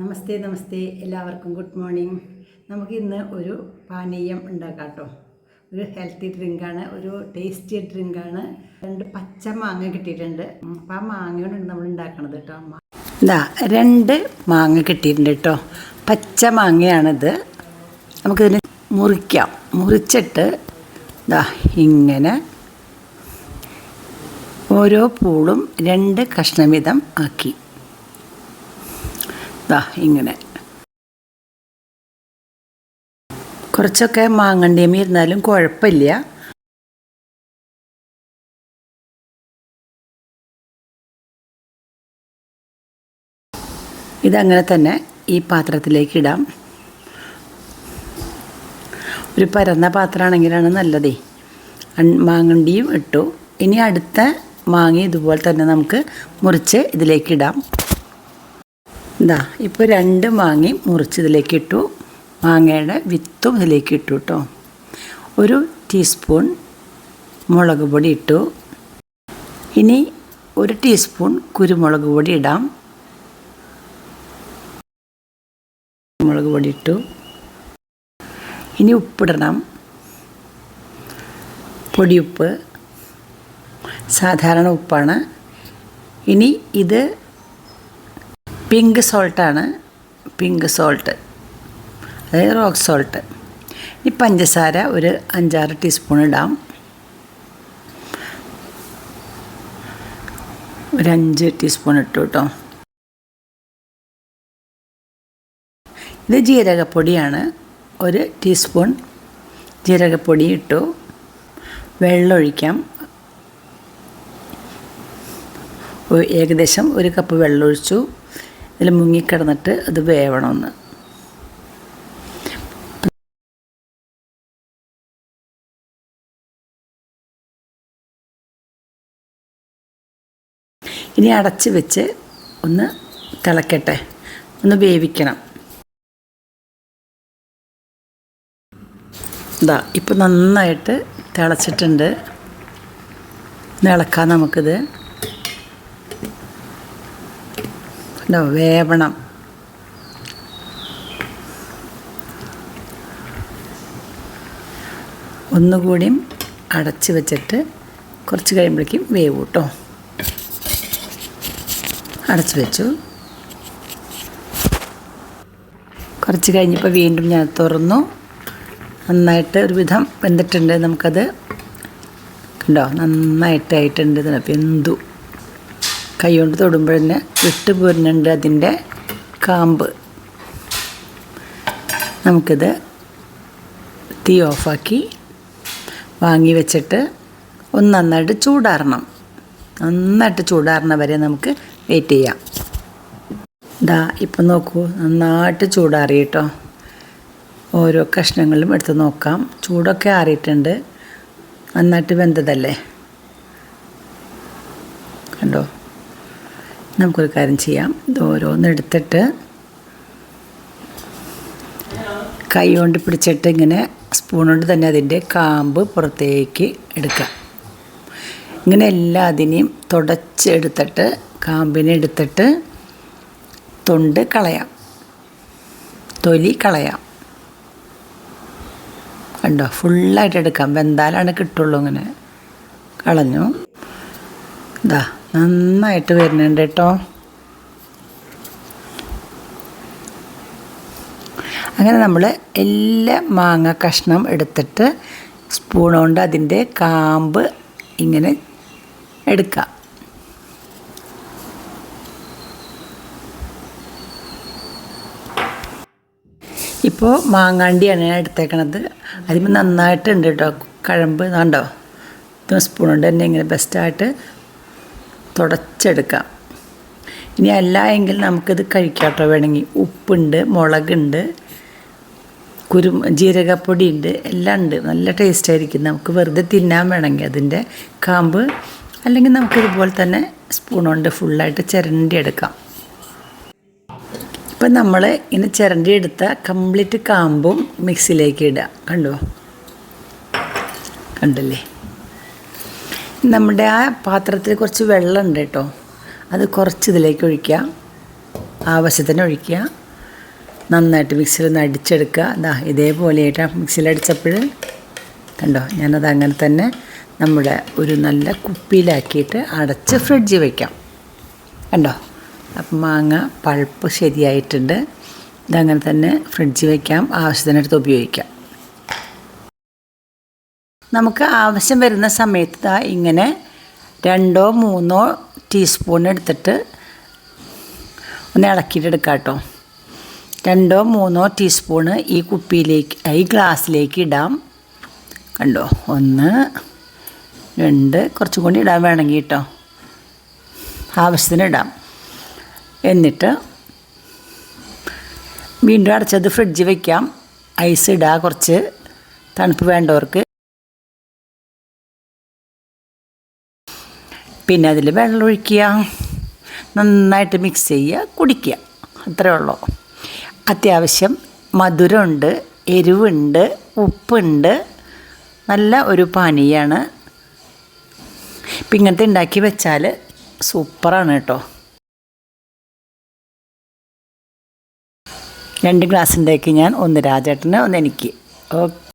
നമസ്തേ നമസ്തേ. എല്ലാവർക്കും good morning. നമുക്കിന്ന് ഒരു പാനീയം ഉണ്ടാക്കാം കേട്ടോ ഒരു ഹെൽത്തി ഡ്രിങ്കാണ് ഒരു ടേസ്റ്റി ഡ്രിങ്കാണ്. രണ്ട് പച്ച മാങ്ങ കിട്ടിയിട്ടുണ്ട്. അപ്പം ആ മാങ്ങയോടാണ് നമ്മൾ ഉണ്ടാക്കണത് കേട്ടോ. ഇതാ രണ്ട് മാങ്ങ കിട്ടിയിട്ടുണ്ട് കേട്ടോ. പച്ച മാങ്ങയാണിത്. നമുക്കിതിന് മുറിക്കാം. മുറിച്ചിട്ട് ഇതാ ഇങ്ങനെ ഓരോ പൂളും രണ്ട് കഷ്ണം വീതം ആക്കി. ദാ ഇങ്ങനെ. കുറച്ചൊക്കെ മാങ്ങണ്ടിയമി ഇരുന്നാലും കുഴപ്പമില്ല. ഇതങ്ങനെ തന്നെ ഈ പാത്രത്തിലേക്ക് ഇടാം. ഒരു പരന്ന പാത്രമാണെങ്കിലാണ് നല്ലതേ. മാങ്ങണ്ടിയും ഇട്ടു. ഇനി അടുത്ത മാങ്ങ ഇതുപോലെ തന്നെ നമുക്ക് മുറിച്ച് ഇതിലേക്ക് ഇടാം. ഇതാ ഇപ്പോൾ രണ്ട് വാങ്ങി മുറിച്ചതിലേക്ക് ഇട്ടു. മാങ്ങയുടെ വിത്തും ഇതിലേക്ക് ഇട്ടു കേട്ടോ ഒരു ടീസ്പൂൺ മുളക് പൊടി ഇട്ടു. ഇനി ഒരു ടീസ്പൂൺ കുരുമുളക് പൊടി ഇടാം. മുളക് പൊടി ഇട്ടു. ഇനി ഉപ്പിടണം. പൊടിയുപ്പ്. സാധാരണ ഉപ്പാണ്. ഇനി ഇത് പിങ്ക് സോൾട്ടാണ് പിങ്ക് സോൾട്ട് അതായത് റോക്ക് സോൾട്ട് ഈ പഞ്ചസാര ഒരു അഞ്ചാറ് ടീസ്പൂൺ ഇടാം. ഒരു അഞ്ച് ടീസ്പൂൺ ഇട്ടു കേട്ടോ ഇത് ജീരകപ്പൊടിയാണ്. ഒരു ടീസ്പൂൺ ജീരകപ്പൊടി ഇട്ടു. വെള്ളമൊഴിക്കാം. ഏകദേശം ഒരു കപ്പ് വെള്ളം ഒഴിച്ചു ഇതിൽ മുങ്ങിക്കിടന്നിട്ട് അത് വേവണമെന്ന് ഇനി അടച്ച് വെച്ച് ഒന്ന് തിളക്കട്ടെ. ഒന്ന് വേവിക്കണം. ഇതാ ഇപ്പം നന്നായിട്ട് തിളച്ചിട്ടുണ്ട്. ഇളക്കാം നമുക്കിത് ഉണ്ടോ വേവണം. ഒന്നുകൂടിയും അടച്ച് വെച്ചിട്ട് കുറച്ച് കഴിയുമ്പോഴേക്കും വേവ് കേട്ടോ അടച്ച് വെച്ചു. കുറച്ച് കഴിഞ്ഞപ്പോൾ വീണ്ടും ഞാൻ തുറന്നു. നന്നായിട്ട് ഒരുവിധം വെന്തിട്ടുണ്ട് നമുക്കത്. കണ്ടോ? നന്നായിട്ടായിട്ടുണ്ട് ഇതിന് വെന്തു കൈ കൊണ്ട് തൊടുമ്പോൾ തന്നെ വിട്ട് പോരുന്നുണ്ട് അതിന്റെ കാമ്പ്. നമുക്കിത് തീ ഓഫാക്കി വാങ്ങി വെച്ചിട്ട് ഒന്ന് നന്നായിട്ട് ചൂടാറണം. നന്നായിട്ട് ചൂടാറണ വരെ നമുക്ക് വെയിറ്റ് ചെയ്യാം. ഇതാ ഇപ്പം നോക്കൂ നന്നായിട്ട് ചൂടാറി കേട്ടോ ഓരോ കഷ്ണങ്ങളും എടുത്ത് നോക്കാം. ചൂടൊക്കെ ആറിയിട്ടുണ്ട്. നന്നായിട്ട് വെന്തതല്ലേ? കണ്ടോ? നമുക്കൊരു കാര്യം ചെയ്യാം. ഇത് ഓരോന്നെടുത്തിട്ട് കൈ കൊണ്ട് പിടിച്ചിട്ട് ഇങ്ങനെ സ്പൂൺ കൊണ്ട് തന്നെ അതിന്റെ കാമ്പ് പുറത്തേക്ക് എടുക്കാം ഇങ്ങനെ എല്ലാ അതിനെയും തുടച്ചെടുത്തിട്ട് കാമ്പിനെ എടുത്തിട്ട് തൊണ്ട് കളയാം. തൊലി കളയാം. കണ്ടോ? ഫുള്ളായിട്ട് എടുക്കാം. വെന്താലാണ് കിട്ടുള്ളൂ ഇങ്ങനെ. കളഞ്ഞു. ഇതാ നന്നായിട്ട് വരുന്നുണ്ട് കേട്ടോ. അങ്ങനെ നമ്മൾ എല്ലാ മാങ്ങ കഷ്ണം എടുത്തിട്ട് സ്പൂൺ കൊണ്ട് അതിന്റെ കാമ്പ് ഇങ്ങനെ എടുക്കാം. ഇപ്പോൾ മാങ്ങാണ്ടിയാണ് ഞാൻ എടുത്തേക്കണത്. അതിന് നന്നായിട്ടുണ്ട് കേട്ടോ. കഴമ്പ് കണ്ടോ സ്പൂൺ കൊണ്ട് തന്നെ ഇങ്ങനെ ബെസ്റ്റായിട്ട് തുടച്ചെടുക്കാം. ഇനി അല്ല എങ്കിൽ നമുക്കിത് കഴിക്കാട്ടോ കേട്ടോ വേണമെങ്കിൽ. ഉപ്പുണ്ട് മുളകുണ്ട് കുരു ജീരകപ്പൊടി ഉണ്ട് എല്ലാം ഉണ്ട്. നല്ല ടേസ്റ്റ് ആയിരിക്കും. നമുക്ക് വെറുതെ തിന്നാൻ വേണമെങ്കിൽ അതിന്റെ കാമ്പ് അല്ലെങ്കിൽ നമുക്കിതുപോലെ തന്നെ സ്പൂൺ കൊണ്ട് ഫുള്ളായിട്ട് ചിരണ്ടി എടുക്കാം ഇപ്പം നമ്മൾ ഇങ്ങനെ ചിരണ്ടി എടുത്ത കംപ്ലീറ്റ് കാമ്പും മിക്സിയിലേക്ക് ഇടുക. കണ്ടോ? കണ്ടില്ലേ? നമ്മുടെ ആ പാത്രത്തിൽ കുറച്ച് വെള്ളം ഉണ്ട് കേട്ടോ. അത് കുറച്ച് ഇതിലേക്ക് ഒഴിക്കുക. ആവശ്യത്തിന് ഒഴിക്കുക. നന്നായിട്ട് മിക്സിയിൽ ഒന്ന് അടിച്ചെടുക്കുക. ഇതാ ഇതേപോലെയായിട്ട് മിക്സിയിൽ അടിച്ചപ്പോൾ കണ്ടോ ഞാനത് അങ്ങനെ തന്നെ നമ്മുടെ ഒരു നല്ല കുപ്പിയിലാക്കിയിട്ട് അടച്ച് ഫ്രിഡ്ജിൽ വയ്ക്കാം കണ്ടോ? അപ്പം മാങ്ങ പൾപ്പ് ശരിയായിട്ടുണ്ട്. ഇതങ്ങനെ തന്നെ ഫ്രിഡ്ജിൽ വയ്ക്കാം ആവശ്യത്തിനടുത്ത് ഉപയോഗിക്കാം. നമുക്ക് ആവശ്യം വരുന്ന സമയത്ത് ഇങ്ങനെ രണ്ടോ മൂന്നോ ടീസ്പൂൺ എടുത്തിട്ട് ഒന്ന് ഇളക്കിയിട്ട് എടുക്കാം കേട്ടോ. രണ്ടോ മൂന്നോ ടീസ്പൂണ് ഈ കുപ്പിയിലേക്ക് ഈ ഗ്ലാസ്സിലേക്ക് ഇടാം. കണ്ടോ? ഒന്ന് രണ്ട് കുറച്ചും കൂടി ഇടാൻ വേണമെങ്കിൽ കേട്ടോ. ആവശ്യത്തിന് ഇടാം. എന്നിട്ട് വീണ്ടും അടച്ചത് ഫ്രിഡ്ജ് വയ്ക്കാം ഐസ് ഇടുക കുറച്ച്. തണുപ്പ് വേണ്ടവർക്ക് പിന്നെ അതിൽ വെള്ളം ഒഴിക്കുക നന്നായിട്ട് മിക്സ് ചെയ്യുക കുടിക്കുക. അത്രേ ഉള്ളൂ. അത്യാവശ്യം മധുരമുണ്ട് എരിവുണ്ട് ഉപ്പുണ്ട്. നല്ല ഒരു പാനീയമാണ് ഇങ്ങനത്തെ ഉണ്ടാക്കി വെച്ചാൽ സൂപ്പറാണ് കേട്ടോ. രണ്ട് ഗ്ലാസ് ഉണ്ടാക്കി ഞാൻ ഒന്ന് രാജേട്ടന് ഒന്ന് എനിക്ക്. ഓക്കെ